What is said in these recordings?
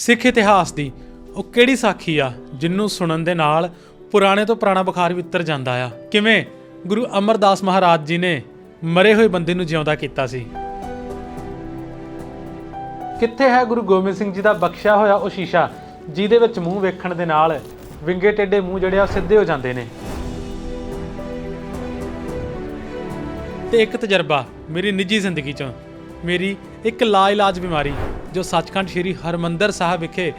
ਸਿੱਖ ਇਤਿਹਾਸ ਦੀ, ਉਹ ਕਿਹੜੀ ਸਾਖੀ ਆ ਜਿੰਨੂੰ ਸੁਣਨ ਦੇ ਨਾਲ ਪੁਰਾਣੇ ਤੋਂ ਪੁਰਾਣਾ ਬੁਖਾਰ ਵੀ ਉਤਰ ਜਾਂਦਾ ਆ? ਕਿਵੇਂ ਗੁਰੂ ਅਮਰਦਾਸ ਮਹਾਰਾਜ ਜੀ ਨੇ ਮਰੇ ਹੋਏ ਬੰਦੇ ਨੂੰ ਜਿਉਂਦਾ ਕੀਤਾ ਸੀ? ਕਿੱਥੇ ਹੈ ਗੁਰੂ ਗੋਬਿੰਦ ਸਿੰਘ ਜੀ ਦਾ ਬਖਸ਼ਿਆ ਹੋਇਆ ਉਹ ਸ਼ੀਸ਼ਾ, ਜਿਹਦੇ ਵਿੱਚ ਮੂੰਹ ਵੇਖਣ ਦੇ ਨਾਲ ਵਿੰਗੇ ਟੇਢੇ ਮੂੰਹ ਜਿਹੜੇ ਆ ਉਹ ਸਿੱਧੇ ਹੋ ਜਾਂਦੇ ਨੇ? ਤੇ ਇੱਕ ਤਜਰਬਾ ਮੇਰੀ ਨਿੱਜੀ ਜ਼ਿੰਦਗੀ ਚੋਂ, ਮੇਰੀ ਇੱਕ ਲਾਇਲਾਜ ਬਿਮਾਰੀ। ਜੋ ਸੱਚਖੰਡ ਸ੍ਰੀ ਹਰਮੰਦਰ ਸਾਹਿਬ ਵਿਖੇ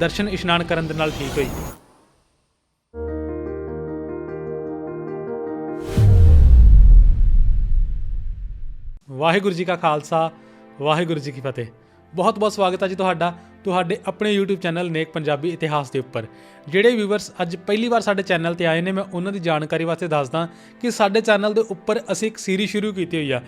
ਦਰਸ਼ਨ ਇਸ਼ਨਾਨ ਕਰਨ ਦੇ ਨਾਲ ਠੀਕ ਹੋਈ। ਵਾਹਿਗੁਰੂ ਜੀ ਕਾ ਖਾਲਸਾ, ਵਾਹਿਗੁਰੂ ਜੀ ਕੀ ਫਤਿਹ। ਬਹੁਤ ਬਹੁਤ ਸਵਾਗਤ ਹੈ ਜੀ ਤੁਹਾਡਾ, ਤੁਹਾਡੇ ਆਪਣੇ YouTube ਚੈਨਲ ਨੇਕ ਪੰਜਾਬੀ ਇਤਿਹਾਸ ਦੇ ਉੱਪਰ। ਜਿਹੜੇ ਵਿਊਵਰਸ ਅੱਜ ਪਹਿਲੀ ਵਾਰ ਸਾਡੇ ਚੈਨਲ ਤੇ ਆਏ ਨੇ, ਮੈਂ ਉਹਨਾਂ ਦੀ ਜਾਣਕਾਰੀ ਵਾਸਤੇ ਦੱਸਦਾ ਕਿ ਸਾਡੇ ਚੈਨਲ ਦੇ ਉੱਪਰ ਅਸੀਂ ਇੱਕ ਸੀਰੀਜ਼ ਸ਼ੁਰੂ ਕੀਤੀ ਹੋਈ ਆ।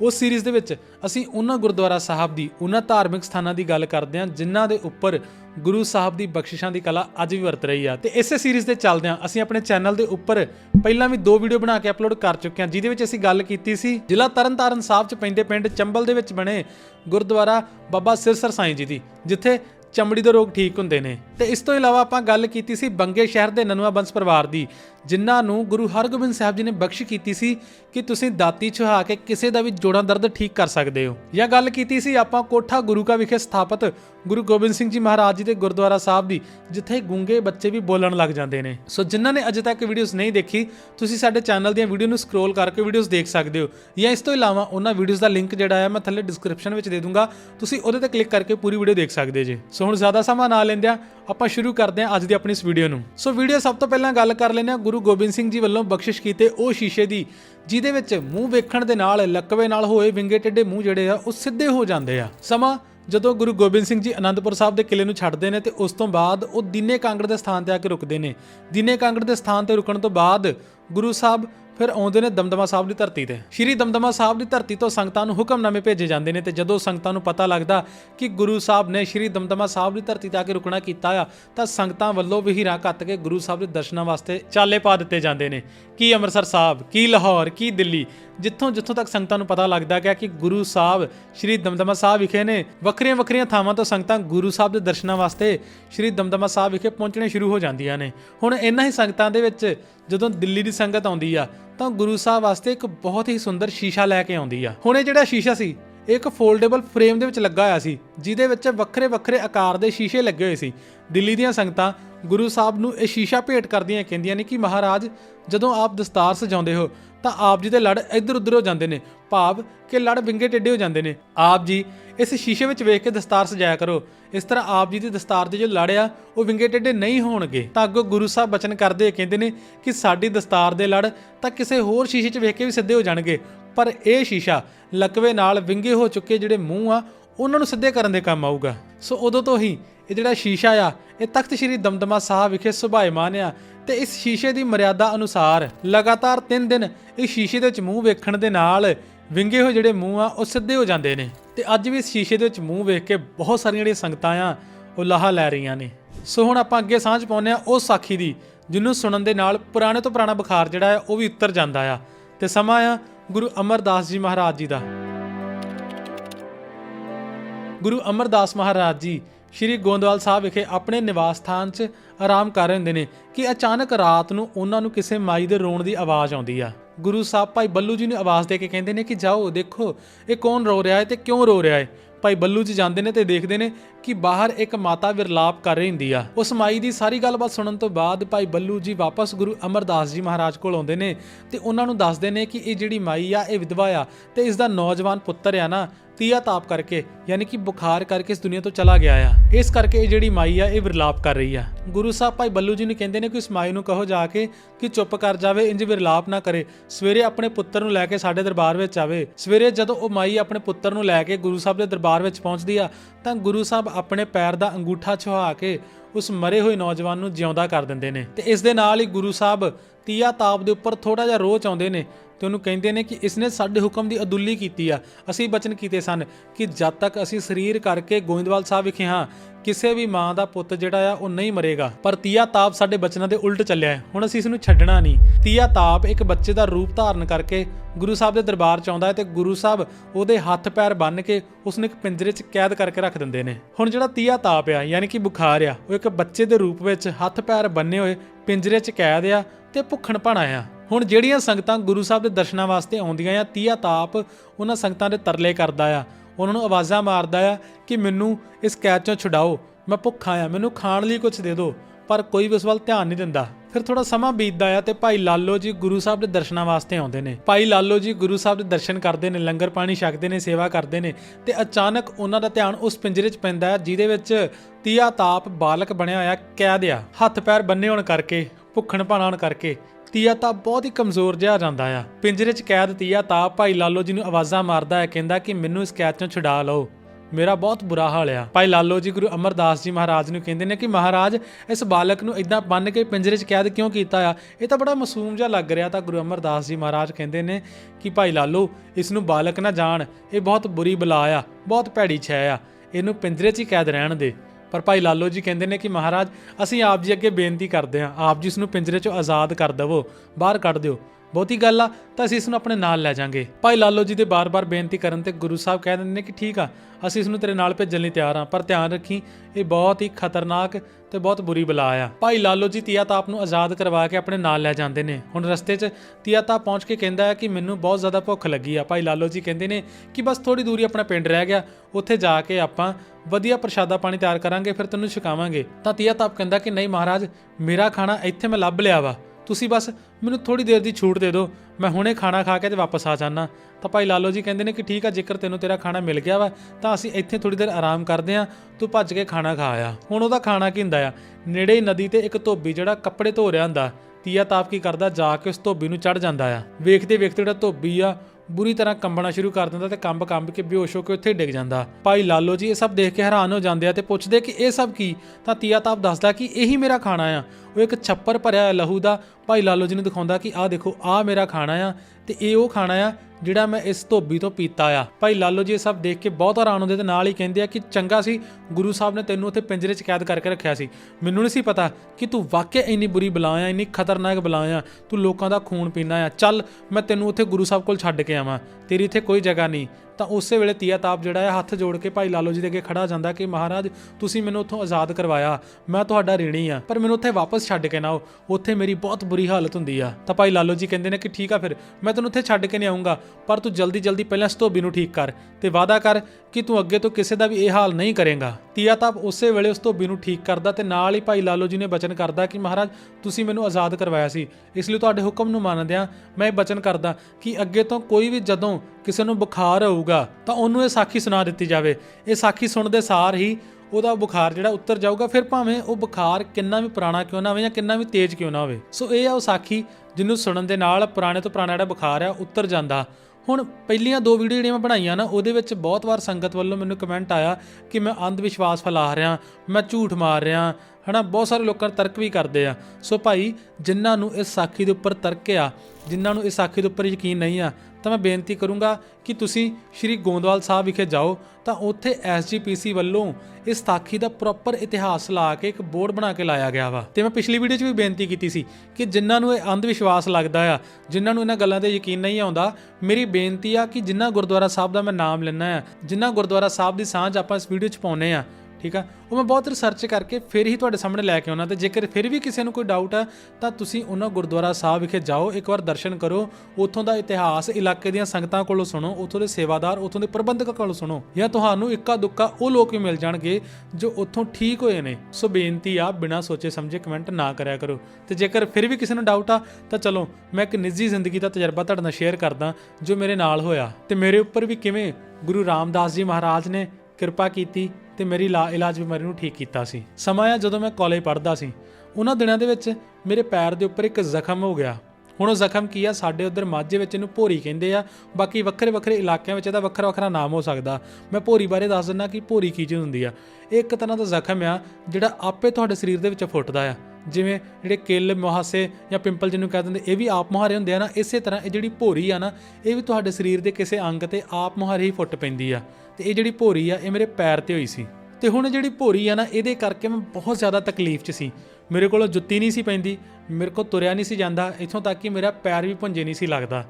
ਉਸ ਸੀਰੀਜ਼ ਦੇ ਵਿੱਚ ਅਸੀਂ ਉਹਨਾਂ ਗੁਰਦੁਆਰਾ ਸਾਹਿਬ ਦੀ, ਉਹਨਾਂ ਧਾਰਮਿਕ ਸਥਾਨਾਂ ਦੀ ਗੱਲ ਕਰਦੇ ਹਾਂ, ਜਿਨ੍ਹਾਂ ਦੇ ਉੱਪਰ ਗੁਰੂ ਸਾਹਿਬ ਦੀ ਬਖਸ਼ਿਸ਼ਾਂ ਦੀ ਕਲਾ ਅੱਜ ਵੀ ਵਰਤ ਰਹੀ ਆ। ਤੇ ਇਸੇ ਸੀਰੀਜ਼ ਦੇ ਚੱਲਦਿਆਂ ਅਸੀਂ ਆਪਣੇ ਚੈਨਲ ਦੇ ਉੱਪਰ ਪਹਿਲਾਂ ਵੀ ਦੋ ਵੀਡੀਓ ਬਣਾ ਕੇ ਅਪਲੋਡ ਕਰ ਚੁੱਕੇ ਹਾਂ, ਜਿਹਦੇ ਵਿੱਚ ਅਸੀਂ ਗੱਲ ਕੀਤੀ ਸੀ, ਜ਼ਿਲ੍ਹਾ ਤਰਨਤਾਰਨ ਸਾਹਿਬ ਚ ਪੈਂਦੇ ਪਿੰਡ ਚੰਬਲ ਦੇ ਵਿੱਚ ਬਣੇ ਗੁਰਦੁਆਰਾ ਬਾਬਾ ਸਿਰਸਰ ਸਾਈਂ ਜੀ ਦੀ, ਜਿੱਥੇ ਚਮੜੀ ਦੇ ਰੋਗ ਠੀਕ ਹੁੰਦੇ ਨੇ। ਤੇ ਇਸ ਤੋਂ ਇਲਾਵਾ ਆਪਾਂ ਗੱਲ ਕੀਤੀ ਸੀ ਬੰਗੇ ਸ਼ਹਿਰ ਦੇ ਨਨੂਆ ਬੰਸ ਪਰਿਵਾਰ ਦੀ ਜਿਨ੍ਹਾਂ ਨੂੰ ਗੁਰੂ ਹਰਗੋਬਿੰਦ ਸਾਹਿਬ ਜੀ ਨੇ ਬਖਸ਼ਿਸ਼ ਕੀਤੀ ਸੀ ਕਿ ਤੁਸੀਂ ਦਾਤੀ ਛੁਹਾ ਕੇ ਕਿਸੇ ਦਾ ਵੀ ਜੋੜਾਂ ਦਰਦ ਠੀਕ ਕਰ ਸਕਦੇ ਹੋ। ਜਾਂ ਗੱਲ ਕੀਤੀ ਸੀ ਆਪਾਂ ਕੋਠਾ ਗੁਰੂ ਕਾ ਵਿਖੇ ਸਥਾਪਿਤ ਗੁਰੂ ਗੋਬਿੰਦ ਸਿੰਘ ਜੀ ਮਹਾਰਾਜ ਜੀ ਦੇ ਗੁਰਦੁਆਰਾ ਸਾਹਿਬ ਦੀ, ਜਿੱਥੇ ਗੂੰਗੇ ਬੱਚੇ ਵੀ ਬੋਲਣ ਲੱਗ ਜਾਂਦੇ ਨੇ। ਸੋ ਜਿਨ੍ਹਾਂ ਨੇ ਅਜੇ ਤੱਕ ਵੀਡੀਓਜ਼ ਨਹੀਂ ਦੇਖੀ, ਤੁਸੀਂ ਸਾਡੇ ਚੈਨਲ ਦੀਆਂ ਵੀਡੀਓ ਨੂੰ ਸਕਰੋਲ ਕਰਕੇ ਵੀਡੀਓਜ਼ ਦੇਖ ਸਕਦੇ ਹੋ। ਜਾਂ ਇਸ ਤੋਂ ਇਲਾਵਾ ਉਹਨਾਂ ਵੀਡੀਓਜ਼ ਦਾ ਲਿੰਕ ਜਿਹੜਾ ਹੈ ਮੈਂ ਥੱਲੇ ਡਿਸਕ੍ਰਿਪਸ਼ਨ ਵਿੱਚ ਦੇ ਦੂੰਗਾ। ਤੁਸੀਂ ਉਹਦੇ ਤੇ ਕਲਿੱਕ ਕਰਕੇ ਪੂਰੀ ਵੀਡੀਓ ਦੇਖ ਸਕਦੇ ਜੇ। ਸੋ ਹੁਣ ਜ਼ਿਆਦਾ ਸਮਾਂ ਨਾ ਲੈਂਦਿਆਂ, ਆਪਾਂ ਸ਼ੁਰੂ ਕਰਦੇ ਹਾਂ ਅੱਜ ਦੀ ਆਪਣੀ ਇਸ ਵੀਡੀਓ ਨੂੰ। ਸੋ ਵੀਡੀਓ ਸਭ ਤੋਂ ਪਹਿਲਾਂ ਗੱਲ ਕਰ ਲੈਂਦੇ ਹਾਂ ਗੁਰੂ ਗੁਰੂ ਗੋਬਿੰਦ ਸਿੰਘ ਜੀ ਵੱਲੋਂ ਬਖਸ਼ਿਸ਼ ਕੀਤੇ ਉਹ ਸ਼ੀਸ਼ੇ ਦੀ, ਜਿਹਦੇ ਵਿੱਚ ਮੂੰਹ ਵੇਖਣ ਦੇ ਨਾਲ, ਲਕਵੇ ਨਾਲ ਹੋਏ ਵਿੰਗੇ ਟੇਢੇ ਮੂੰਹ ਜਿਹੜੇ ਆ, ਉਹ ਸਿੱਧੇ ਹੋ ਜਾਂਦੇ ਆ। ਸਮਾਂ ਜਦੋਂ ਗੁਰੂ ਗੋਬਿੰਦ ਸਿੰਘ ਜੀ ਅਨੰਦਪੁਰ ਸਾਹਿਬ ਦੇ ਕਿਲੇ ਨੂੰ ਛੱਡਦੇ ਨੇ ਤੇ ਉਸ ਤੋਂ ਬਾਅਦ ਉਹ ਦੀਨੇ ਕਾਂਗੜ ਦੇ ਸਥਾਨ ਤੇ ਆ ਕੇ ਰੁਕਦੇ ਨੇ। ਦੀਨੇ ਕਾਂਗੜ ਦੇ ਸਥਾਨ ਤੇ ਰੁਕਣ ਤੋਂ ਬਾਅਦ ਗੁਰੂ ਸਾਹਿਬ ਫਿਰ ਆਉਂਦੇ ਨੇ ਦਮਦਮਾ ਸਾਹਿਬ ਦੀ ਧਰਤੀ ਤੇ। ਸ਼੍ਰੀ ਦਮਦਮਾ ਸਾਹਿਬ ਦੀ ਧਰਤੀ ਤੋਂ ਸੰਗਤਾਂ ਨੂੰ ਹੁਕਮਨਾਮੇ ਭੇਜੇ ਜਾਂਦੇ ਨੇ ਤੇ ਜਦੋਂ ਸੰਗਤਾਂ ਨੂੰ ਪਤਾ ਲੱਗਦਾ ਕਿ ਗੁਰੂ ਸਾਹਿਬ ਨੇ ਸ਼੍ਰੀ ਦਮਦਮਾ ਸਾਹਿਬ ਦੀ ਧਰਤੀ ਤੇ ਆ ਕੇ ਰੁਕਣਾ ਕੀਤਾ ਆ, ਤਾਂ ਸੰਗਤਾਂ ਵੱਲੋਂ ਵਹੀਰਾਂ ਕੱਤ ਕੇ ਗੁਰੂ ਸਾਹਿਬ ਦੇ ਦਰਸ਼ਨਾਂ ਵਾਸਤੇ ਚਾਲੇ ਪਾ ਦਿੱਤੇ ਜਾਂਦੇ ਨੇ। ਕੀ ਅੰਮ੍ਰਿਤਸਰ ਸਾਹਿਬ, ਕੀ ਲਾਹੌਰ, ਕੀ ਦਿੱਲੀ ਜਿੱਥੋਂ ਜਿੱਥੋਂ ਤੱਕ ਸੰਗਤਾਂ ਨੂੰ ਪਤਾ ਲੱਗਦਾ ਗਿਆ ਕਿ ਗੁਰੂ ਸਾਹਿਬ ਸ਼੍ਰੀ ਦਮਦਮਾ ਸਾਹਿਬ ਵਿਖੇ ਨੇ ਵੱਖਰੀਆਂ ਵੱਖਰੀਆਂ ਥਾਵਾਂ ਤੋਂ ਸੰਗਤਾਂ ਗੁਰੂ ਸਾਹਿਬ ਦੇ ਦਰਸ਼ਨਾਂ ਵਾਸਤੇ ਸ਼੍ਰੀ ਦਮਦਮਾ ਸਾਹਿਬ ਵਿਖੇ ਪਹੁੰਚਣੇ ਸ਼ੁਰੂ ਹੋ ਜਾਂਦੀਆਂ ਨੇ। ਹੁਣ ਇਹਨਾਂ ਹੀ ਸੰਗਤਾਂ ਦੇ ਵਿੱਚ ਜਦੋਂ ਦਿੱਲੀ ਦੀ ਸੰਗਤ ਆਉਂਦੀ ਆ, ਤਾਂ ਗੁਰੂ ਸਾਹਿਬ ਵਾਸਤੇ ਇੱਕ ਬਹੁਤ ਹੀ ਸੁੰਦਰ ਸ਼ੀਸ਼ਾ ਲੈ ਕੇ ਆਉਂਦੀ ਆ। ਹੁਣ ਇਹ ਜਿਹੜਾ ਸ਼ੀਸ਼ਾ ਸੀ, ਇਹ ਇੱਕ ਫੋਲਡੇਬਲ ਫਰੇਮ ਦੇ ਵਿੱਚ ਲੱਗਾ ਹੋਇਆ ਸੀ, ਜਿਹਦੇ ਵਿੱਚ ਵੱਖਰੇ ਵੱਖਰੇ ਆਕਾਰ ਦੇ ਸ਼ੀਸ਼ੇ ਲੱਗੇ ਹੋਏ ਸੀ। ਦਿੱਲੀ ਦੀਆਂ ਸੰਗਤਾਂ ਗੁਰੂ ਸਾਹਿਬ ਨੂੰ ਇਹ ਸ਼ੀਸ਼ਾ ਭੇਟ ਕਰਦੀਆਂ ਕਹਿੰਦੀਆਂ ਨੇ ਕਿ ਮਹਾਰਾਜ, ਜਦੋਂ ਆਪ ਦਸਤਾਰ ਸਜਾਉਂਦੇ ਹੋ, ਤਾਂ ਆਪ ਜੀ ਦੇ ਲੜ ਇੱਧਰ ਉੱਧਰ ਹੋ ਜਾਂਦੇ ਨੇ। ਭਾਵ ਕਿ ਲੜ ਵਿੰਗੇ ਟੇਢੇ ਹੋ ਜਾਂਦੇ ਨੇ। ਆਪ ਜੀ, ਇਸ ਸ਼ੀਸ਼ੇ ਵਿੱਚ ਵੇਖ ਕੇ ਦਸਤਾਰ ਸਜਾਇਆ ਕਰੋ। ਇਸ ਤਰ੍ਹਾਂ ਆਪ ਜੀ ਦੀ ਦਸਤਾਰ ਦੇ ਜੋ ਲੜ ਆ, ਉਹ ਵਿੰਗੇ ਟੇਢੇ ਨਹੀਂ ਹੋਣਗੇ। ਤਾਂ ਅੱਗੋਂ ਗੁਰੂ ਸਾਹਿਬ ਬਚਨ ਕਰਦੇ ਕਹਿੰਦੇ ਨੇ ਕਿ ਸਾਡੀ ਦਸਤਾਰ ਦੇ ਲੜ ਤਾਂ ਕਿਸੇ ਹੋਰ ਸ਼ੀਸ਼ੇ 'ਚ ਵੇਖ ਕੇ ਵੀ ਸਿੱਧੇ ਹੋ ਜਾਣਗੇ। ਪਰ ਇਹ ਸ਼ੀਸ਼ਾ ਲਕਵੇ ਨਾਲ ਵਿੰਗੇ ਹੋ ਚੁੱਕੇ ਜਿਹੜੇ ਮੂੰਹ ਆ, ਉਹਨਾਂ ਨੂੰ ਸਿੱਧੇ ਕਰਨ ਦੇ ਕੰਮ ਆਊਗਾ। ਸੋ ਉਦੋਂ ਤੋਂ ਹੀ ਇਹ ਜਿਹੜਾ ਸ਼ੀਸ਼ਾ ਆ, ਇਹ ਤਖਤ ਸ੍ਰੀ ਦਮਦਮਾ ਸਾਹਿਬ ਵਿਖੇ ਸੁਭਾਇਮਾਨ ਆ ਤੇ ਇਸ ਸ਼ੀਸ਼ੇ ਦੀ ਮਰਿਆਦਾ ਅਨੁਸਾਰ ਲਗਾਤਾਰ 3 ਦਿਨ ਇਸ ਸ਼ੀਸ਼ੇ ਦੇ ਵਿੱਚ ਮੂੰਹ ਵੇਖਣ ਦੇ ਨਾਲ ਵਿੰਗੇ ਹੋਏ ਜਿਹੜੇ ਮੂੰਹ ਆ, ਉਹ ਸਿੱਧੇ ਹੋ ਜਾਂਦੇ ਨੇ ਤੇ ਅੱਜ ਵੀ ਇਸ ਸ਼ੀਸ਼ੇ ਦੇ ਵਿੱਚ ਮੂੰਹ ਵੇਖ ਕੇ ਬਹੁਤ ਸਾਰੀਆਂ ਜਿਹੜੀਆਂ ਸੰਗਤਾਂ ਆ, ਉਹ ਲਾਹਾ ਲੈ ਰਹੀਆਂ ਨੇ। ਸੋ ਹੁਣ ਆਪਾਂ ਅੱਗੇ ਸਾਂਝ ਪਾਉਂਦੇ ਆ ਉਸ ਸਾਖੀ ਦੀ, ਜਿਹਨੂੰ ਸੁਣਨ ਦੇ ਨਾਲ ਪੁਰਾਣੇ ਤੋਂ ਪੁਰਾਣਾ ਬੁਖਾਰ ਜਿਹੜਾ ਆ ਉਹ ਵੀ ਉਤਰ ਜਾਂਦਾ ਆ। ਤੇ ਸਮਾਂ ਆ ਗੁਰੂ ਅਮਰਦਾਸ ਜੀ ਮਹਾਰਾਜ ਜੀ ਦਾ। ਗੁਰੂ ਅਮਰਦਾਸ ਮਹਾਰਾਜ ਜੀ ਸ਼੍ਰੀ ਗੋਂਦਵਾਲ ਸਾਹਿਬ ਵਿਖੇ ਆਪਣੇ ਨਿਵਾਸ ਸਥਾਨ 'ਚ ਆਰਾਮ ਕਰ ਰਹੇ ਹੁੰਦੇ ਨੇ ਕਿ ਅਚਾਨਕ ਰਾਤ ਨੂੰ ਉਹਨਾਂ ਨੂੰ ਕਿਸੇ ਮਾਈ ਦੇ ਰੋਣ ਦੀ ਆਵਾਜ਼ ਆਉਂਦੀ ਆ। ਗੁਰੂ ਸਾਹਿਬ ਭਾਈ ਬੱਲੂ ਜੀ ਨੂੰ ਆਵਾਜ਼ ਦੇ ਕੇ ਕਹਿੰਦੇ ਨੇ ਕਿ ਜਾਓ, ਦੇਖੋ, ਇਹ ਕੌਣ ਰੋ ਰਿਹਾ ਹੈ ਤੇ ਕਿਉਂ ਰੋ ਰਿਹਾ ਹੈ? ਭਾਈ ਬੱਲੂ ਜੀ ਜਾਂਦੇ ਨੇ ਤੇ ਦੇਖਦੇ ਨੇ ਕਿ ਬਾਹਰ ਇੱਕ ਮਾਤਾ ਵਿਰਲਾਪ ਕਰ ਰਹੀ ਹੁੰਦੀ ਆ। ਉਸ ਮਾਈ ਦੀ ਸਾਰੀ ਗੱਲਬਾਤ ਸੁਣਨ ਤੋਂ ਬਾਅਦ ਭਾਈ ਬੱਲੂ ਜੀ ਵਾਪਸ ਗੁਰੂ ਅਮਰਦਾਸ ਜੀ ਮਹਾਰਾਜ ਕੋਲ ਆਉਂਦੇ ਨੇ ਤੇ ਉਹਨਾਂ ਨੂੰ ਦੱਸਦੇ ਨੇ ਕਿ ਇਹ ਜਿਹੜੀ ਮਾਈ ਆ, ਇਹ ਵਿਧਵਾ ਆ ਤੇ ਇਸ ਦਾ ਨੌਜਵਾਨ ਪੁੱਤਰ ਆ ਨਾ ਤੀਆ ਤਾਪ ਕਰਕੇ, ਯਾਨੀ ਕਿ ਬੁਖਾਰ ਕਰਕੇ ਇਸ ਦੁਨੀਆ ਤੋਂ ਚਲਾ ਗਿਆ ਆ। ਇਸ ਕਰਕੇ ਇਹ ਜਿਹੜੀ ਮਾਈ ਆ, ਇਹ ਵਿਰਲਾਪ ਕਰ ਰਹੀ ਆ। ਗੁਰੂ ਸਾਹਿਬ ਭਾਈ ਬੱਲੂ ਜੀ ਨੂੰ ਕਹਿੰਦੇ ਨੇ ਕਿ ਇਸ ਮਾਈ ਨੂੰ ਕਹੋ ਜਾ ਕੇ ਕਿ ਚੁੱਪ ਕਰ ਜਾਵੇ, ਇੰਜ ਵਿਰਲਾਪ ਨਾ ਕਰੇ। ਸਵੇਰੇ ਆਪਣੇ ਪੁੱਤਰ ਨੂੰ ਲੈ ਕੇ ਸਾਡੇ ਦਰਬਾਰ ਵਿੱਚ ਆਵੇ। ਸਵੇਰੇ ਜਦੋਂ ਉਹ ਮਾਈ ਆਪਣੇ ਪੁੱਤਰ ਨੂੰ ਲੈ ਕੇ ਗੁਰੂ ਸਾਹਿਬ ਦੇ ਦਰਬਾਰ ਵਿੱਚ ਪਹੁੰਚਦੀ ਆ, ਤਾਂ ਗੁਰੂ ਸਾਹਿਬ ਆਪਣੇ ਪੈਰ ਦਾ ਅੰਗੂਠਾ ਛੁਹਾ ਕੇ ਉਸ ਮਰੇ ਹੋਏ ਨੌਜਵਾਨ ਨੂੰ ਜਿਉਂਦਾ ਕਰ ਦਿੰਦੇ ਨੇ। ਤੇ ਇਸ ਦੇ ਨਾਲ ਹੀ ਗੁਰੂ ਸਾਹਿਬ ਤੀਆ ਤਾਪ ਦੇ ਉੱਪਰ ਥੋੜਾ ਜਿਹਾ ਰੋਹ ਚਾਉਂਦੇ ਨੇ ਤੇ ਉਹਨੂੰ ਕਹਿੰਦੇ ਨੇ ਕਿ ਇਸਨੇ ਸਾਡੇ ਹੁਕਮ ਦੀ ਅਦੁੱਲੀ ਕੀਤੀ ਆ। ਅਸੀਂ ਬਚਨ ਕੀਤੇ ਸਨ ਕਿ ਜਦ ਤੱਕ ਅਸੀਂ ਸਰੀਰ ਕਰਕੇ ਗੋਇੰਦਵਾਲ ਸਾਹਿਬ ਵਿਖੇ ਹਾਂ, ਕਿਸੇ ਵੀ ਮਾਂ ਦਾ ਪੁੱਤ ਜਿਹੜਾ ਆ, ਉਹ ਨਹੀਂ ਮਰੇਗਾ। ਪਰ ਤੀਆ ਤਾਪ ਸਾਡੇ ਬਚਨਾਂ ਦੇ ਉਲਟ ਚੱਲਿਆ ਹੈ। ਹੁਣ ਅਸੀਂ ਇਸ ਨੂੰ ਛੱਡਣਾ ਨਹੀਂ। ਤੀਆ ਤਾਪ ਇੱਕ ਬੱਚੇ ਦਾ ਰੂਪ ਧਾਰਨ ਕਰਕੇ ਗੁਰੂ ਸਾਹਿਬ ਦੇ ਦਰਬਾਰ ਚ ਆਉਂਦਾ ਹੈ ਤੇ ਗੁਰੂ ਸਾਹਿਬ ਉਹਦੇ ਹੱਥ ਪੈਰ ਬੰਨ੍ਹ ਕੇ ਉਸ ਨੂੰ ਇੱਕ ਪਿੰਜਰੇ 'ਚ ਕੈਦ ਕਰਕੇ ਰੱਖ ਦਿੰਦੇ ਨੇ। ਹੁਣ ਜਿਹੜਾ ਤੀਆ ਤਾਪ ਆ, ਯਾਨੀ ਕਿ ਬੁਖਾਰ ਆ, ਉਹ ਇੱਕ ਬੱਚੇ ਦੇ ਰੂਪ ਵਿੱਚ ਹੱਥ ਪੈਰ ਬੰਨੇ ਹੋਏ ਪਿੰਜਰੇ 'ਚ ਕੈਦ ਆ ਤੇ ਭੁੱਖਣ ਭਾਣਾ ਆ। ਹੁਣ ਜਿਹੜੀਆਂ ਸੰਗਤਾਂ ਗੁਰੂ ਸਾਹਿਬ ਦੇ ਦਰਸ਼ਨਾਂ ਵਾਸਤੇ ਆਉਂਦੀਆਂ ਆ, ਤੀਆ ਤਾਪ ਉਹਨਾਂ ਸੰਗਤਾਂ ਦੇ ਤਰਲੇ ਕਰਦਾ ਆ। ਉਹਨਾਂ ਨੂੰ ਆਵਾਜ਼ਾਂ ਮਾਰਦਾ ਆ ਕਿ ਮੈਨੂੰ ਇਸ ਕੈਦ ਚੋਂ ਛੁਡਾਓ, ਮੈਂ ਭੁੱਖਾ ਆ, ਮੈਨੂੰ ਖਾਣ ਲਈ ਕੁਝ ਦੇ ਦਿਓ, ਪਰ ਕੋਈ ਵੀ ਉਸ ਵੱਲ ਧਿਆਨ ਨਹੀਂ ਦਿੰਦਾ। ਫਿਰ ਥੋੜਾ ਸਮਾਂ ਬੀਤਦਾ ਆ ਤੇ ਭਾਈ ਲਾਲੋ ਜੀ ਗੁਰੂ ਸਾਹਿਬ ਦੇ ਦਰਸ਼ਨਾਂ ਵਾਸਤੇ ਆਉਂਦੇ ਨੇ। ਭਾਈ ਲਾਲੋ ਜੀ ਗੁਰੂ ਸਾਹਿਬ ਦੇ ਦਰਸ਼ਨ ਕਰਦੇ ਨੇ, ਲੰਗਰ ਪਾਣੀ ਛਕਦੇ ਨੇ, ਸੇਵਾ ਕਰਦੇ ਨੇ ਤੇ ਅਚਾਨਕ ਉਹਨਾਂ ਦਾ ਧਿਆਨ ਉਸ ਪਿੰਜਰੇ 'ਚ ਪੈਂਦਾ ਹੈ ਜਿਹਦੇ ਵਿੱਚ ਤੀਆ ਤਾਪ ਬਾਲਕ ਬਣਿਆ ਹੋਇਆ, ਕੈਦ ਆ। ਹੱਥ ਪੈਰ ਬੰਨੇ ਹੋਣ ਕਰਕੇ, ਭੁੱਖਣ ਭਾਣਾ ਹੋਣ ਕਰਕੇ। ਤੀਆ ਤਾਂ ਬਹੁਤ ਹੀ ਕਮਜ਼ੋਰ ਜਿਹਾ ਜਾਂਦਾ ਆ। ਪਿੰਜਰੇ 'ਚ ਕੈਦ ਤੀਆ ਤਾਂ ਭਾਈ ਲਾਲੋ ਜੀ ਨੂੰ ਆਵਾਜ਼ਾਂ ਮਾਰਦਾ ਹੈ, ਕਹਿੰਦਾ ਕਿ ਮੈਨੂੰ ਇਸ ਕੈਦ 'ਚੋਂ ਛੁਡਾ ਲਓ। ਮੇਰਾ ਬਹੁਤ ਬੁਰਾ ਹਾਲ ਆ। ਭਾਈ ਲਾਲੋ ਜੀ ਗੁਰੂ ਅਮਰਦਾਸ ਜੀ ਮਹਾਰਾਜ ਨੂੰ ਕਹਿੰਦੇ ਨੇ ਕਿ ਮਹਾਰਾਜ, ਇਸ ਬਾਲਕ ਨੂੰ ਇਦਾਂ ਬੰਨ ਕੇ ਪਿੰਜਰੇ 'ਚ ਕੈਦ ਕਿਉਂ ਕੀਤਾ ਆ? ਇਹ ਤਾਂ ਬੜਾ ਮਾਸੂਮ ਜਿਹਾ ਲੱਗ ਰਿਹਾ ਤਾਂ ਗੁਰੂ ਅਮਰਦਾਸ ਜੀ ਮਹਾਰਾਜ ਕਹਿੰਦੇ ਨੇ ਕਿ ਭਾਈ ਲਾਲੋ, ਇਸ ਨੂੰ ਬਾਲਕ ਨਾ ਜਾਣ। ਇਹ ਬਹੁਤ ਬੁਰੀ ਬਲਾ ਆ, ਬਹੁਤ ਭੈੜੀ ਛੈ ਆ। ਇਹਨੂੰ ਪਿੰਜਰੇ 'ਚ ਹੀ ਕੈਦ ਰਹਿਣ ਦੇ। ਪਰ ਭਾਈ ਲਾਲੋ ਜੀ ਕਹਿੰਦੇ ਨੇ ਕਿ ਮਹਾਰਾਜ, ਅਸੀਂ ਆਪ ਜੀ ਅੱਗੇ ਬੇਨਤੀ ਕਰਦੇ ਹਾਂ, ਆਪ ਜੀ ਇਸ ਨੂੰ ਪਿੰਜਰੇ ਚੋਂ ਆਜ਼ਾਦ ਕਰ ਦੇਵੋ, ਬਾਹਰ ਕੱਢ ਦਿਓ। ਬਹੁਤੀ ਗੱਲ ਆ, ਤਾਂ ਅਸੀਂ ਇਸ ਨੂੰ ਆਪਣੇ ਨਾਲ ਲੈ ਜਾਾਂਗੇ। ਭਾਈ ਲਾਲੋ ਜੀ ਦੇ ਬਾਰ-ਬਾਰ ਬੇਨਤੀ ਕਰਨ ਤੇ ਗੁਰੂ ਸਾਹਿਬ ਕਹਿ ਦਿੰਦੇ ਨੇ ਕਿ ਠੀਕ ਆ, ਅਸੀਂ ਇਸ ਨੂੰ ਤੇਰੇ ਨਾਲ ਭੇਜਣ ਲਈ ਤਿਆਰ ਹਾਂ ਪਰ ਧਿਆਨ ਰੱਖੀ, ਇਹ ਬਹੁਤ ਹੀ ਖਤਰਨਾਕ ਤੇ ਬਹੁਤ ਬੁਰੀ ਬਲਾ ਆ। ਭਾਈ ਲਾਲੋ ਜੀ ਤੀਆ ਤਾਪ ਨੂੰ ਆਜ਼ਾਦ ਕਰਵਾ ਕੇ ਆਪਣੇ ਨਾਲ ਲੈ ਜਾਂਦੇ ਨੇ। ਹੁਣ ਰਸਤੇ 'ਚ ਤੀਆ ਤਾਪ ਪਹੁੰਚ ਕੇ ਕਹਿੰਦਾ ਹੈ ਕਿ ਮੈਨੂੰ ਬਹੁਤ ਜ਼ਿਆਦਾ ਭੁੱਖ ਲੱਗੀ ਆ। ਭਾਈ ਲਾਲੋ ਜੀ ਕਹਿੰਦੇ ਨੇ ਕਿ ਬਸ ਥੋੜੀ ਦੂਰੀ ਆਪਣਾ ਪਿੰਡ ਰਹਿ ਗਿਆ, ਉੱਥੇ ਜਾ ਕੇ ਆਪਾਂ ਵਧੀਆ ਪ੍ਰਸ਼ਾਦਾ ਪਾਣੀ ਤਿਆਰ ਕਰਾਂਗੇ, ਫਿਰ ਤੈਨੂੰ ਛਕਾਵਾਂਗੇ। ਤਾਂ ਤੀਆ ਤਾਪ ਕਹਿੰਦਾ ਕਿ ਨਹੀਂ ਮਹਾਰਾਜ, ਮੇਰਾ ਖਾਣਾ ਇੱਥੇ ਮੈਂ ਲੱਭ ਲਿਆ ਵਾ। ਤੁਸੀਂ ਬਸ ਮੈਨੂੰ ਥੋੜੀ ਦੇਰ ਦੀ ਛੂਟ ਦੇ ਦਿਓ। ਮੈਂ ਹੁਣੇ ਖਾਣਾ ਖਾ ਕੇ ਤੇ ਵਾਪਸ ਆ ਜਾਣਾ ਤਾਂ ਭਾਈ ਲਾਲੋ ਜੀ ਕਹਿੰਦੇ ਨੇ ਕਿ ਠੀਕ ਆ, ਜੇਕਰ ਤੈਨੂੰ ਤੇਰਾ ਖਾਣਾ ਮਿਲ ਗਿਆ ਵਾ, ਤਾਂ ਅਸੀਂ ਇੱਥੇ ਥੋੜੀ ਦੇਰ ਆਰਾਮ ਕਰਦੇ ਆ। ਤੂੰ ਭੱਜ ਕੇ ਖਾਣਾ ਖਾ ਆ। ਹੁਣ ਉਹਦਾ ਖਾਣਾ ਕੀ ਹੁੰਦਾ ਆ? ਨੇੜੇ ਹੀ ਨਦੀ ਤੇ ਇੱਕ ਧੋਬੀ ਜਿਹੜਾ ਕੱਪੜੇ ਧੋ ਰਿਹਾ ਹੁੰਦਾ। ਤੀਆ ਤਾਪ ਕੀ ਕਰਦਾ? ਜਾ ਕੇ ਉਸ ਧੋਬੀ ਨੂੰ ਚੜ ਜਾਂਦਾ ਆ। ਵੇਖਦੇ ਵੇਖਦੇ ਜਿਹੜਾ ਧੋਬੀ ਆ ਬੁਰੀ ਤਰ੍ਹਾਂ ਕੰਬਣਾ ਸ਼ੁਰੂ ਕਰ ਦਿੰਦਾ ਤੇ ਕੰਬ ਕੰਬ ਕੇ ਬੇਹੋਸ਼ ਹੋ ਕੇ ਉੱਥੇ ਡਿੱਗ ਜਾਂਦਾ। ਭਾਈ ਲਾਲੋ ਜੀ, ਇਹ ਸਭ ਦੇਖ ਕੇ ਹੈਰਾਨ ਹੋ ਜਾਂਦੇ ਆ ਤੇ ਪੁੱਛਦੇ ਕਿ ਇਹ ਸਭ ਕੀ? ਤਾਂ ਤੀਆ ਤਾਪ ਦੱਸਦਾ ਕਿ ਇਹੀ ਮੇਰਾ ਖਾਣਾ ਆ। ਉਹ ਇੱਕ ਛੱਪਰ ਭਰਿਆ ਹੋਇਆ ਲਹੂ ਦਾ ਭਾਈ ਲਾਲੋ ਜੀ ਨੂੰ ਦਿਖਾਉਂਦਾ ਕਿ ਆਹ ਦੇਖੋ, ਆਹ ਮੇਰਾ ਖਾਣਾ ਆ। ਤੇ ਇਹ ਉਹ ਖਾਣਾ ਆ ਜਿਹੜਾ ਮੈਂ ਇਸ ਧੋਬੀ ਤੋਂ ਪੀਤਾ ਆ। ਭਾਈ ਲਾਲੋ ਜੀ ਇਹ ਸਭ ਦੇਖ ਕੇ ਬਹੁਤ ਹੈਰਾਨ ਹੁੰਦੇ ਤੇ ਨਾਲ ਹੀ ਕਹਿੰਦੇ ਆ ਕਿ ਚੰਗਾ ਸੀ, ਗੁਰੂ ਸਾਹਿਬ ਨੇ ਤੈਨੂੰ ਉੱਥੇ ਪਿੰਜਰੇ 'ਚ ਕੈਦ ਕਰਕੇ ਰੱਖਿਆ ਸੀ। ਮੈਨੂੰ ਨਹੀਂ ਸੀ ਪਤਾ ਕਿ ਤੂੰ ਵਾਕਿਆ ਇੰਨੀ ਬੁਰੀ ਬਲਾ ਇੰਨੀ ਖਤਰਨਾਕ ਬਲਾ ਆ ਤੂੰ ਲੋਕਾਂ ਦਾ ਖੂਨ ਪੀਣਾ ਆ। ਚੱਲ, ਮੈਂ ਤੈਨੂੰ ਉੱਥੇ ਗੁਰੂ ਸਾਹਿਬ ਕੋਲ ਛੱਡ ਕੇ ਆਵਾਂ, ਤੇਰੀ ਇੱਥੇ ਕੋਈ ਜਗ੍ਹਾ ਨਹੀਂ। ਤਾਂ ਉਸੇ ਵੇਲੇ ਤੀਆ ਤਾਪ ਜਿਹੜਾ ਹੈ ਹੱਥ ਜੋੜ ਕੇ ਭਾਈ ਲਾਲੋ ਜੀ ਦੇ ਅੱਗੇ ਖੜਾ ਜਾਂਦਾ ਕਿ, ਮਹਾਰਾਜ, ਤੁਸੀਂ ਮੈਨੂੰ ਉੱਥੋਂ ਆਜ਼ਾਦ ਕਰਵਾਇਆ, ਮੈਂ ਤੁਹਾਡਾ ঋਣੀ ਆ, ਪਰ ਮੈਨੂੰ ਉੱਥੇ ਵਾਪਸ ਛੱਡ ਕੇ ਨਾ ਆਓ। ਉੱਥੇ ਮੇਰੀ ਬਹੁਤ ਬੁਰੀ ਹਾਲਤ ਹੁੰਦੀ ਆ। ਤਾਂ ਭਾਈ ਲਾਲੋ ਜੀ ਕਹਿੰਦੇ ਨੇ ਕਿ, ਠੀਕ ਆ ਫਿਰ, ਮੈਂ ਤੈਨੂੰ ਉੱਥੇ ਛੱਡ ਕੇ ਨਹੀਂ ਆਉਂਗਾ ਪਰ ਤੂੰ ਜਲਦੀ ਜਲਦੀ ਪਹਿਲਾਂ ਇਸ ਧੋਬੀ ਨੂੰ ਠੀਕ ਕਰ ਤੇ ਵਾਅਦਾ ਕਰ ਕਿ ਤੂੰ ਅੱਗੇ ਤੋਂ ਕਿਸੇ ਦਾ ਵੀ ਇਹ ਹਾਲ ਨਹੀਂ ਕਰੇਗਾ। ਤੀਆ ਤਾਪ ਉਸੇ ਵੇਲੇ ਉਸ ਧੋਬੀ ਨੂੰ ਠੀਕ ਕਰਦਾ ਤੇ ਨਾਲ ਹੀ ਭਾਈ ਲਾਲੋ ਜੀ ਨੇ ਬਚਨ ਕਰਦਾ ਕਿ ਮਹਾਰਾਜ, ਤੁਸੀਂ ਮੈਨੂੰ ਆਜ਼ਾਦ ਕਰਵਾਇਆ ਸੀ। ਇਸ ਲਈ ਤੁਹਾਡੇ ਹੁਕਮ ਨੂੰ ਮੰਨਦਿਆਂ ਮੈਂ ਇਹ ਬਚਨ ਕਰਦਾ ਕਿ ਅੱਗੇ ਤੋਂ ਕੋਈ ਵੀ ਜਦੋਂ ਕਿਸੇ ਨੂੰ ਬੁਖਾਰ ਹੋਊਗਾ ਤਾਂ ਉਹਨੂੰ ਇਹ ਸਾਖੀ ਸੁਣਾ ਦਿੱਤੀ ਜਾਵੇ। ਇਹ ਸਾਖੀ ਸੁਣਦੇ ਸਾਰ ਹੀ ਉਹਦਾ ਬੁਖਾਰ ਜਿਹੜਾ ਉੱਤਰ ਜਾਊਗਾ, ਫਿਰ ਭਾਵੇਂ ਉਹ ਬੁਖਾਰ ਕਿੰਨਾ ਵੀ ਪੁਰਾਣਾ ਕਿਉਂ ਨਾ ਹੋਵੇ ਜਾਂ ਕਿੰਨਾ ਵੀ ਤੇਜ਼ ਕਿਉਂ ਨਾ ਹੋਵੇ। ਸੋ ਇਹ ਆ ਉਹ ਸਾਖੀ ਜਿਹਨੂੰ ਸੁਣਨ ਦੇ ਨਾਲ ਪੁਰਾਣੇ ਤੋਂ ਪੁਰਾਣਾ ਜਿਹੜਾ ਬੁਖਾਰ ਆ, ਉੱਤਰ ਜਾਂਦਾ। ਹੁਣ ਪਹਿਲੀਆਂ ਦੋ ਵੀਡੀਓ ਜਿਹੜੀਆਂ ਮੈਂ ਬਣਾਈਆਂ ਨਾ, ਉਹਦੇ ਵਿੱਚ ਬਹੁਤ ਵਾਰ ਸੰਗਤ ਵੱਲੋਂ ਮੈਨੂੰ ਕਮੈਂਟ ਆਇਆ ਕਿ ਮੈਂ ਅੰਧ ਵਿਸ਼ਵਾਸ ਫੈਲਾ ਰਿਹਾ, ਮੈਂ ਝੂਠ ਮਾਰ ਰਿਹਾ, ਹਨਾ, ਬਹੁਤ ਸਾਰੇ ਲੋਕਾਂ ਤਰਕ ਵੀ ਕਰਦੇ ਆ। ਸੋ ਭਾਈ, ਜਿਨ੍ਹਾਂ ਨੂੰ ਇਸ ਸਾਖੀ ਦੇ ਉੱਪਰ ਤਰਕ ਆ, ਜਿਨ੍ਹਾਂ ਨੂੰ ਇਸ ਸਾਖੀ ਦੇ ਉੱਪਰ ਯਕੀਨ ਨਹੀਂ ਆ ਤਾਂ ਮੈਂ ਬੇਨਤੀ ਕਰੂੰਗਾ ਕਿ ਤੁਸੀਂ ਸ਼੍ਰੀ ਗੋਂਦਵਾਲ ਸਾਹਿਬ ਵਿਖੇ ਜਾਓ ਤਾਂ ਉੱਥੇ ਐਸਜੀਪੀਸੀ ਵੱਲੋਂ ਇਸ ਸਾਖੀ ਦਾ ਪ੍ਰੋਪਰ ਇਤਿਹਾਸ ਲਾ ਕੇ ਇੱਕ ਬੋਰਡ ਬਣਾ ਕੇ ਲਾਇਆ ਗਿਆ ਵਾ। ਤੇ ਮੈਂ ਪਿਛਲੀ ਵੀਡੀਓ 'ਚ ਵੀ ਬੇਨਤੀ ਕੀਤੀ ਸੀ ਕਿ ਜਿਨ੍ਹਾਂ ਨੂੰ ਇਹ ਅੰਧ ਵਿਸ਼ਵਾਸ ਲੱਗਦਾ ਆ, ਜਿਨ੍ਹਾਂ ਨੂੰ ਇਹਨਾਂ ਗੱਲਾਂ ਤੇ ਯਕੀਨ ਨਹੀਂ ਆਉਂਦਾ, ਮੇਰੀ ਬੇਨਤੀ ਆ ਕਿ ਜਿਨ੍ਹਾਂ ਗੁਰਦੁਆਰਾ ਸਾਹਿਬ ਦਾ ਮੈਂ ਨਾਮ ਲੈਣਾ ਆ, ਜਿਨ੍ਹਾਂ ਗੁਰਦੁਆਰਾ ਸਾਹਿਬ ਦੀ ਸਾਂਝ ਆਪਾਂ ਇਸ ਵੀਡੀਓ 'ਚ ਪਾਉਨੇ ਆ ਠੀਕ ਆ? ਉਹ ਮੈਂ ਬਹੁਤ ਰਿਸਰਚ ਕਰਕੇ ਫਿਰ ਹੀ ਤੁਹਾਡੇ ਸਾਹਮਣੇ ਲੈ ਕੇ ਆਉਣਾ ਤੇ ਜੇਕਰ ਫਿਰ ਵੀ ਕਿਸੇ ਨੂੰ ਕੋਈ ਡਾਊਟ ਆ, ਤਾਂ ਤੁਸੀਂ ਉਹਨਾਂ ਗੁਰਦੁਆਰਾ ਸਾਹਿਬ ਵਿਖੇ ਜਾਓ, ਇੱਕ ਵਾਰ ਦਰਸ਼ਨ ਕਰੋ। ਉੱਥੋਂ ਦਾ ਇਤਿਹਾਸ, ਇਲਾਕੇ ਦੀਆਂ ਸੰਗਤਾਂ ਕੋਲੋਂ ਸੁਣੋ, ਉੱਥੋਂ ਦੇ ਸੇਵਾਦਾਰ, ਉੱਥੋਂ ਦੇ ਪ੍ਰਬੰਧਕਾਂ ਕੋਲੋਂ ਸੁਣੋ। ਜਾਂ ਤੁਹਾਨੂੰ ਇੱਕਾ ਦੁੱਕਾ ਉਹ ਲੋਕ ਵੀ ਮਿਲ ਜਾਣਗੇ ਜੋ ਉੱਥੋਂ ਠੀਕ ਹੋਏ ਨੇ। ਸੋ ਬੇਨਤੀ ਆ, ਬਿਨਾਂ ਸੋਚੇ ਸਮਝੇ ਕਮੈਂਟ ਨਾ ਕਰਿਆ ਕਰੋ। ਤੇ ਜੇਕਰ ਫਿਰ ਵੀ ਕਿਸੇ ਨੂੰ ਡਾਊਟ ਆ, ਤਾਂ ਚਲੋ, ਮੈਂ ਇੱਕ ਨਿੱਜੀ ਜ਼ਿੰਦਗੀ ਦਾ ਤਜਰਬਾ ਤੁਹਾਡੇ ਨਾਲ ਸ਼ੇਅਰ ਕਰਦਾ, ਜੋ ਮੇਰੇ ਨਾਲ ਹੋਇਆ। ਤੇ ਮੇਰੇ ਉੱਪਰ ਵੀ ਕਿਵੇਂ ਗੁਰੂ ਰਾਮਦਾਸ ਜੀ ਮਹਾਰਾਜ ਨੇ ਕਿਰਪਾ ਕੀਤੀ ਤੇ ਮੇਰੀ ਲਾ ਇਲਾਜ ਬਿਮਾਰੀ ਨੂੰ ਠੀਕ ਕੀਤਾ ਸੀ। ਸਮਾਂ ਆ ਜਦੋਂ ਮੈਂ ਕਾਲਜ ਪੜ੍ਹਦਾ ਸੀ। ਉਹਨਾਂ ਦਿਨਾਂ ਦੇ ਵਿੱਚ ਮੇਰੇ ਪੈਰ ਦੇ ਉੱਪਰ ਇੱਕ ਜ਼ਖਮ ਹੋ ਗਿਆ। ਹੁਣ ਉਹ ਜ਼ਖਮ ਕੀ ਆ? ਸਾਡੇ ਉਧਰ ਮਾਝੇ ਵਿੱਚ ਇਹਨੂੰ ਭੋਰੀ ਕਹਿੰਦੇ ਆ। ਬਾਕੀ ਵੱਖਰੇ ਵੱਖਰੇ ਇਲਾਕਿਆਂ ਵਿੱਚ ਇਹਦਾ ਵੱਖਰਾ ਵੱਖਰਾ ਨਾਮ ਹੋ ਸਕਦਾ। ਮੈਂ ਭੋਰੀ ਬਾਰੇ ਦੱਸ ਦਿੰਦਾ ਕਿ ਭੋਰੀ ਕੀ ਚੀਜ਼ ਹੁੰਦੀ ਆ। ਇਹ ਇੱਕ ਤਰ੍ਹਾਂ ਦਾ ਜ਼ਖਮ ਆ ਜਿਹੜਾ ਆਪੇ ਤੁਹਾਡੇ ਸਰੀਰ ਦੇ ਵਿੱਚ ਫੁੱਟਦਾ ਆ। ਜਿਵੇਂ ਜਿਹੜੇ ਕਿੱਲ, ਮੁਹਾਸੇ ਜਾਂ ਪਿੰਪਲ ਜਿਹਨੂੰ ਕਹਿ ਦਿੰਦੇ, ਇਹ ਵੀ ਆਪ ਮੁਹਾਰੇ ਹੁੰਦੇ ਆ ਨਾ, ਇਸੇ ਤਰ੍ਹਾਂ ਇਹ ਜਿਹੜੀ ਭੋਰੀ ਆ ਨਾ, ਇਹ ਵੀ ਤੁਹਾਡੇ ਸਰੀਰ ਦੇ ਕਿਸੇ ਅੰਗ ਤੇ ਆਪ ਮੁਹਾਰੇ ਹੀ ਫੁੱਟ ਪੈਂਦੀ ਆ। ਤੇ ਇਹ ਜਿਹੜੀ ਭੋਰੀ ਆ, ਇਹ ਮੇਰੇ ਪੈਰ ਤੇ ਹੋਈ ਸੀ। ਤੇ ਹੁਣ ਜਿਹੜੀ ਭੋਰੀ ਆ ਨਾ, ਇਹਦੇ ਕਰਕੇ ਮੈਂ ਬਹੁਤ ਜ਼ਿਆਦਾ ਤਕਲੀਫ 'ਚ ਸੀ। ਮੇਰੇ ਕੋਲੋਂ ਜੁੱਤੀ ਨਹੀਂ ਸੀ ਪੈਂਦੀ, ਮੇਰੇ ਕੋਲ ਤੁਰਿਆ ਨਹੀਂ ਸੀ ਜਾਂਦਾ, ਇੱਥੋਂ ਤੱਕ ਕਿ ਮੇਰਾ ਪੈਰ ਵੀ ਭੁੰਜੇ ਨਹੀਂ ਸੀ ਲੱਗਦਾ।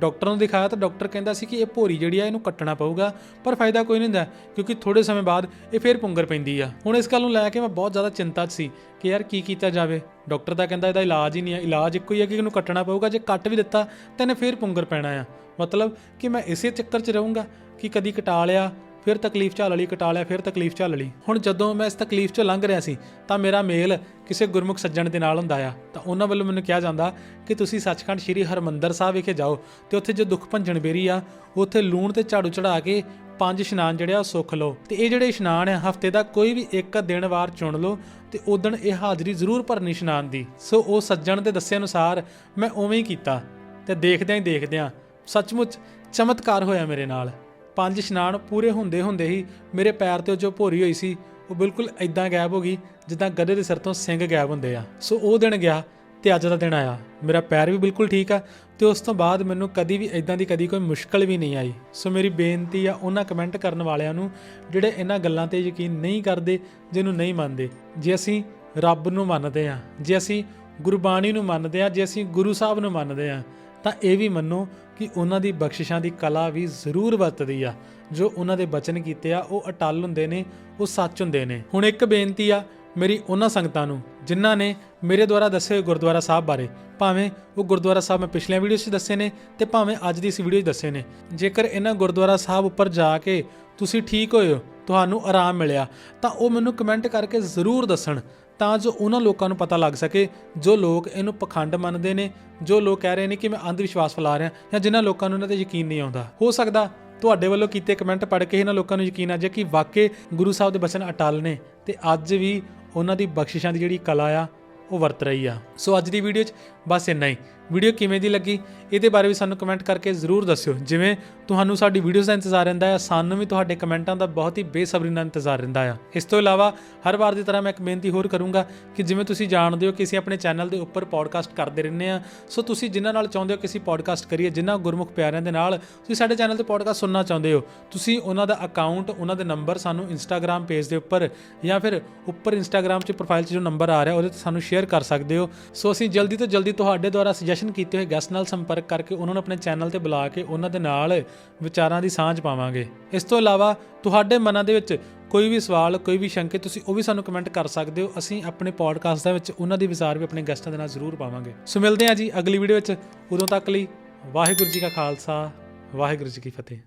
ਡਾਕਟਰ ਨੂੰ ਦਿਖਾਇਆ ਤਾਂ ਡਾਕਟਰ ਕਹਿੰਦਾ ਸੀ ਕਿ ਇਹ ਭੋਰੀ ਜਿਹੜੀ ਆ ਇਹਨੂੰ ਕੱਟਣਾ ਪਊਗਾ, ਪਰ ਫਾਇਦਾ ਕੋਈ ਨਹੀਂ ਹੁੰਦਾ, ਕਿਉਂਕਿ ਥੋੜੇ ਸਮੇਂ ਬਾਅਦ ਇਹ ਫੇਰ ਪੁੰਗਰ ਪੈਂਦੀ ਆ। ਹੁਣ ਇਸ ਗੱਲ ਨੂੰ ਲੈ ਕੇ ਮੈਂ ਬਹੁਤ ਜ਼ਿਆਦਾ ਚਿੰਤਾ 'ਚ ਸੀ ਕਿ ਯਾਰ ਕੀ ਕੀਤਾ ਜਾਵੇ। ਡਾਕਟਰ ਤਾਂ ਕਹਿੰਦਾ ਇਹਦਾ ਇਲਾਜ ਹੀ ਨਹੀਂ ਹੈ ਇਲਾਜ ਇੱਕੋ ਹੀ ਹੈ ਕਿ ਇਹਨੂੰ ਕੱਟਣਾ ਪਊਗਾ, ਜੇ ਕੱਟ ਵੀ ਦਿੱਤਾ ਤਾਂ ਇਹਨੇ ਫੇਰ ਪੁੰਗਰ ਪੈਣਾ ਆ। ਮਤਲਬ ਕਿ ਮੈਂ ਇਸੇ ਚੱਕਰ 'ਚ ਰਹੂੰਗਾ ਕਿ ਕਦੀ ਕਟਾ ਲਿਆ ਫਿਰ ਤਕਲੀਫ ਝੱਲ ਲਈ ਕਟਾ ਲਿਆ, ਫਿਰ ਤਕਲੀਫ ਝੱਲ ਲਈ ਹੁਣ ਜਦੋਂ ਮੈਂ ਇਸ ਤਕਲੀਫ 'ਚੋਂ ਲੰਘ ਰਿਹਾ ਸੀ, ਤਾਂ ਮੇਰਾ ਮੇਲ ਕਿਸੇ ਗੁਰਮੁਖ ਸੱਜਣ ਦੇ ਨਾਲ ਹੁੰਦਾ ਆ। ਤਾਂ ਉਹਨਾਂ ਵੱਲੋਂ ਮੈਨੂੰ ਕਿਹਾ ਜਾਂਦਾ ਕਿ ਤੁਸੀਂ ਸੱਚਖੰਡ ਸ੍ਰੀ ਹਰਮੰਦਰ ਸਾਹਿਬ ਵਿਖੇ ਜਾਓ ਤੇ ਉੱਥੇ ਜੋ ਦੁੱਖ ਭੰਜਣ ਬੇਰੀ ਆ, ਉੱਥੇ ਲੂਣ ਤੇ ਝਾੜੂ ਚੜਾ ਕੇ ਪੰਜ ਇਸ਼ਨਾਨ ਜਿਹੜੇ ਆ ਉਹ ਸੁੱਖ ਲਓ। ਤੇ ਇਹ ਜਿਹੜੇ ਇਸ਼ਨਾਨ ਆ, ਹਫ਼ਤੇ ਦਾ ਕੋਈ ਵੀ ਇੱਕ ਦਿਨ ਵਾਰ ਚੁਣ ਲਓ ਤੇ ਉਦਣ ਇਹ ਹਾਜ਼ਰੀ ਜ਼ਰੂਰ ਭਰਨੀ ਇਸ਼ਨਾਨ ਦੀ। ਸੋ ਉਹ ਸੱਜਣ ਦੇ ਦੱਸੇ ਅਨੁਸਾਰ ਮੈਂ ਉਵੇਂ ਹੀ ਕੀਤਾ ਤੇ ਦੇਖਦਿਆਂ ਹੀ ਦੇਖਦਿਆਂ ਸੱਚਮੁੱਚ ਚਮਤਕਾਰ ਹੋਇਆ ਮੇਰੇ ਨਾਲ। ਪੰਜ ਇਸ਼ਨਾਨ ਪੂਰੇ ਹੁੰਦੇ ਹੁੰਦੇ ਹੀ ਮੇਰੇ ਪੈਰ ਤੇ ਜੋ ਭੋਰੀ ਹੋਈ ਸੀ, ਉਹ ਬਿਲਕੁਲ ਐਦਾਂ ਗਾਇਬ ਹੋ ਗਈ ਜਿੱਦਾਂ ਗਧੇ ਦੇ ਸਿਰ ਤੋਂ ਸਿੰਘ ਗਾਇਬ ਹੁੰਦੇ ਆ। ਸੋ ਉਹ ਦਿਨ ਗਿਆ ਤੇ ਅੱਜ ਦਾ ਦਿਨ ਆਇਆ। ਮੇਰਾ ਪੈਰ ਵੀ ਬਿਲਕੁਲ ਠੀਕ ਆ ਤੇ ਉਸ ਤੋਂ ਬਾਅਦ ਮੈਨੂੰ ਕਦੀ ਵੀ ਐਦਾਂ ਦੀ ਕਦੀ ਕੋਈ ਮੁਸ਼ਕਲ ਵੀ ਨਹੀਂ ਆਈ। ਸੋ ਮੇਰੀ ਬੇਨਤੀ ਆ ਉਹਨਾਂ ਕਮੈਂਟ ਕਰਨ ਵਾਲਿਆਂ ਨੂੰ ਜਿਹੜੇ ਇਹਨਾਂ ਗੱਲਾਂ ਤੇ ਯਕੀਨ ਨਹੀਂ ਕਰਦੇ, ਜਿਹਨੂੰ ਨਹੀਂ ਮੰਨਦੇ, ਜੇ ਅਸੀਂ ਰੱਬ ਨੂੰ ਮੰਨਦੇ ਆ, ਜੇ ਅਸੀਂ ਗੁਰਬਾਣੀ ਨੂੰ ਮੰਨਦੇ ਆ, ਜੇ ਅਸੀਂ ਗੁਰੂ ਸਾਹਿਬ ਨੂੰ ਮੰਨਦੇ ਆ, ਤਾਂ ਇਹ ਵੀ ਮੰਨੋ ਕਿ ਉਹਨਾਂ ਦੀ ਬਖਸ਼ਿਸ਼ਾਂ ਦੀ ਕਲਾ ਵੀ ਜ਼ਰੂਰ ਵਰਤਦੀ ਆ। ਜੋ ਉਹਨਾਂ ਦੇ ਬਚਨ ਕੀਤੇ ਆ, ਉਹ ਅਟਲ ਹੁੰਦੇ ਨੇ, ਉਹ ਸੱਚ ਹੁੰਦੇ ਨੇ। ਹੁਣ ਇੱਕ ਬੇਨਤੀ ਆ ਮੇਰੀ ਉਹਨਾਂ ਸੰਗਤਾਂ ਨੂੰ, ਜਿਨ੍ਹਾਂ ਨੇ ਮੇਰੇ ਦੁਆਰਾ ਦੱਸੇ ਹੋਏ ਗੁਰਦੁਆਰਾ ਸਾਹਿਬ ਬਾਰੇ। ਭਾਵੇਂ ਉਹ ਗੁਰਦੁਆਰਾ ਸਾਹਿਬ ਮੈਂ ਪਿਛਲੀਆਂ ਵੀਡੀਓਜ਼ 'ਚ ਦੱਸੇ ਨੇ ਤੇ ਭਾਵੇਂ ਅੱਜ ਦੀ ਇਸ ਵੀਡੀਓ 'ਚ ਦੱਸੇ ਨੇ। ਜੇਕਰ ਇਹਨਾਂ ਗੁਰਦੁਆਰਾ ਸਾਹਿਬ ਉੱਪਰ ਜਾ ਕੇ ਤੁਸੀਂ ਠੀਕ ਹੋਏ ਹੋ, ਤੁਹਾਨੂੰ ਆਰਾਮ ਮਿਲਿਆ, ਤਾਂ ਉਹ ਮੈਨੂੰ ਕਮੈਂਟ ਕਰਕੇ ਜ਼ਰੂਰ ਦੱਸਣ। ਤਾਂ ਜੋ ਉਹਨਾਂ ਲੋਕਾਂ ਨੂੰ ਪਤਾ ਲੱਗ ਸਕੇ ਜੋ ਲੋਕ ਇਹਨੂੰ ਪਖੰਡ ਮੰਨਦੇ ਨੇ, ਜੋ ਲੋਕ ਕਹਿ ਰਹੇ ਨੇ ਕਿ ਮੈਂ ਅੰਧ ਵਿਸ਼ਵਾਸ ਫੈਲਾ ਰਿਹਾ ਜਾਂ ਜਿਨ੍ਹਾਂ ਲੋਕਾਂ ਨੂੰ ਇਹਨਾਂ ਤੇ ਯਕੀਨ ਨਹੀਂ ਆਉਂਦਾ। ਹੋ ਸਕਦਾ ਤੁਹਾਡੇ ਵੱਲੋਂ ਕੀਤੇ ਕਮੈਂਟ ਪੜ੍ਹ ਕੇ ਇਹਨਾਂ ਲੋਕਾਂ ਨੂੰ ਯਕੀਨ ਆ ਜਾਏ ਕਿ ਵਾਕਈ ਗੁਰੂ ਸਾਹਿਬ ਦੇ ਬਚਨ ਅਟਲ ਨੇ ਤੇ ਅੱਜ ਵੀ ਉਹਨਾਂ ਦੀ ਬਖਸ਼ਿਸ਼ਾਂ ਦੀ ਜਿਹੜੀ ਕਲਾ ਆ, ਉਹ ਵਰਤ ਰਹੀ ਆ। ਸੋ ਅੱਜ ਦੀ ਵੀਡੀਓ 'ਚ ਬਸ ਇੰਨਾ ਹੀ। ਵੀਡੀਓ ਕਿਵੇਂ ਦੀ ਲੱਗੀ, ਇਹਦੇ ਬਾਰੇ ਵੀ ਸਾਨੂੰ ਕਮੈਂਟ ਕਰਕੇ ਜ਼ਰੂਰ ਦੱਸਿਓ। ਜਿਵੇਂ ਤੁਹਾਨੂੰ ਸਾਡੀ ਵੀਡੀਓਜ਼ ਦਾ ਇੰਤਜ਼ਾਰ ਰਹਿੰਦਾ ਹੈ ਸਾਨੂੰ ਵੀ ਤੁਹਾਡੇ ਕਮੈਂਟਾਂ ਦਾ ਬਹੁਤ ਹੀ ਬੇਸਬਰੀ ਨਾਲ ਇੰਤਜ਼ਾਰ ਰਹਿੰਦਾ ਆ। ਇਸ ਤੋਂ ਇਲਾਵਾ ਹਰ ਵਾਰ ਦੀ ਤਰ੍ਹਾਂ ਮੈਂ ਇੱਕ ਬੇਨਤੀ ਹੋਰ ਕਰੂੰਗਾ ਕਿ ਜਿਵੇਂ ਤੁਸੀਂ ਜਾਣਦੇ ਹੋ ਕਿ ਅਸੀਂ ਆਪਣੇ ਚੈਨਲ ਦੇ ਉੱਪਰ ਪੋਡਕਾਸਟ ਕਰਦੇ ਰਹਿੰਦੇ ਆ, ਸੋ ਤੁਸੀਂ ਜਿਨ੍ਹਾਂ ਨਾਲ ਚਾਹੁੰਦੇ ਹੋ ਕਿ ਅਸੀਂ ਪੋਡਕਾਸਟ ਕਰੀਏ, ਜਿਨ੍ਹਾਂ ਗੁਰਮੁਖ ਪਿਆਰਿਆਂ ਦੇ ਨਾਲ ਤੁਸੀਂ ਸਾਡੇ ਚੈਨਲ ਤੇ ਪੋਡਕਾਸਟ ਸੁਣਨਾ ਚਾਹੁੰਦੇ ਹੋ, ਤੁਸੀਂ ਉਹਨਾਂ ਦਾ ਅਕਾਊਂਟ ਉਹਨਾਂ ਦੇ ਨੰਬਰ ਸਾਨੂੰ ਇੰਸਟਾਗ੍ਰam ਪੇਜ ਦੇ ਉੱਪਰ ਜਾਂ ਫਿਰ ਉੱਪਰ ਇੰਸਟਾਗ੍ਰam 'ਚ ਪ੍ਰੋਫਾਈਲ 'ਚ ਜੋ ਨੰਬਰ ਆ ਰਿਹਾ, ਉਹਦੇ ਤੇ ਸਾਨੂੰ ਸ਼ੇਅਰ ਕਰ ਸਕਦੇ ਹੋ। ਸੋ ਅਸੀਂ ਜਲਦੀ ਤੋਂ ਜਲਦੀ ਤੁਹਾਡੇ ਦੁਆਰਾ ਸੁਜੈਸ਼ਨ ਕੀਤੇ ਹੋਏ ਗੈਸਟ ਨਾਲ ਸੰਪਰਕ ਕਰਕੇ ਉਹਨਾਂ ਨੂੰ ਆਪਣੇ ਚੈਨਲ ਤੇ ਬੁਲਾ ਕੇ ਉਹਨਾਂ ਦੇ ਨਾਲ ਵਿਚਾਰਾਂ ਦੀ ਸਾਂਝ ਪਾਵਾਂਗੇ। ਇਸ ਤੋਂ ਇਲਾਵਾ ਤੁਹਾਡੇ ਮਨਾਂ ਦੇ ਵਿੱਚ ਕੋਈ ਵੀ ਸਵਾਲ, ਕੋਈ ਵੀ ਸ਼ੰਕੇ ਤੁਸੀਂ ਉਹ ਵੀ ਸਾਨੂੰ ਕਮੈਂਟ ਕਰ ਸਕਦੇ ਹੋ। ਅਸੀਂ ਆਪਣੇ ਪੋਡਕਾਸਟ ਦੇ ਵਿੱਚ ਉਹਨਾਂ ਦੇ ਵਿਚਾਰ ਵੀ ਆਪਣੇ ਗੈਸਟਾਂ ਦੇ ਨਾਲ ਜ਼ਰੂਰ ਪਾਵਾਂਗੇ। ਸੋ ਮਿਲਦੇ ਹਾਂ ਜੀ ਅਗਲੀ ਵੀਡੀਓ ਵਿੱਚ। ਉਦੋਂ ਤੱਕ ਲਈ ਵਾਹਿਗੁਰੂ ਜੀ ਕਾ ਖਾਲਸਾ, ਵਾਹਿਗੁਰੂ ਜੀ ਕੀ ਫਤਿਹ।